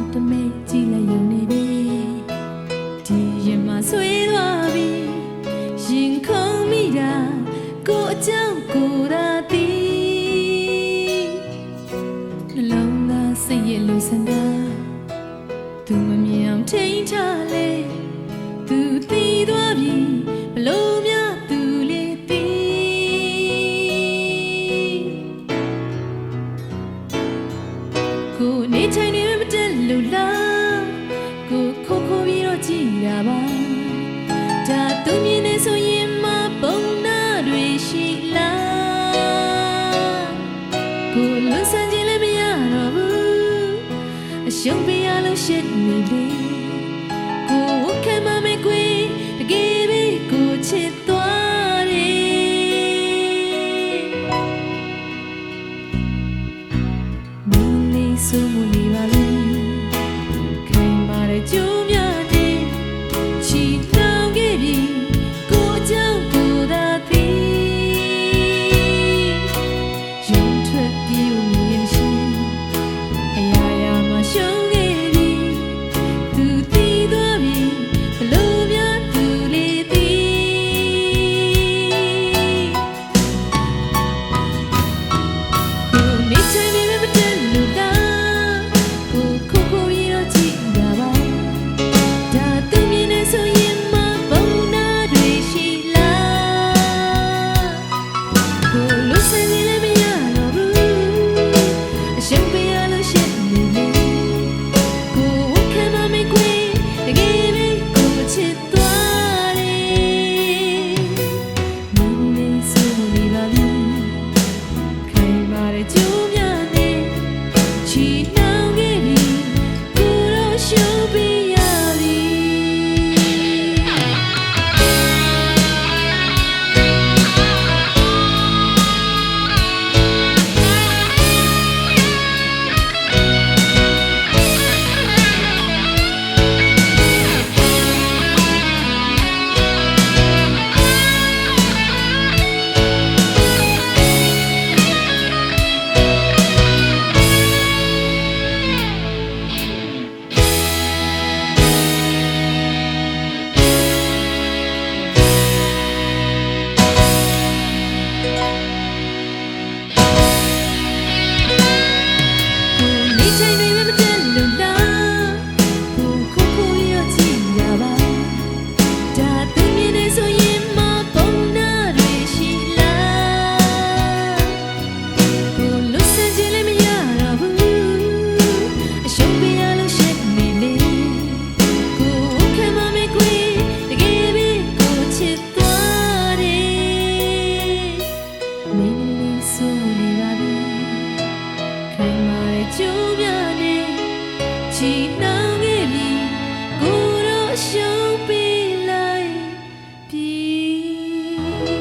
မတမဲကြည်လိုက်ရုံနဲ့ပဲဒီရင်မှာဆွေးသွားပြီရင်ခုန်မိတာကိုအကြောင်းကိုသာသိနှလုံးသားစိတ်ရဲ့လူစံတာသူမမြင်အောင်ထိန်ထားလေသူတည်သွားပြီဘလို့ ရှုံးပြရလို့ရှစ်နေပြီ to Thank you.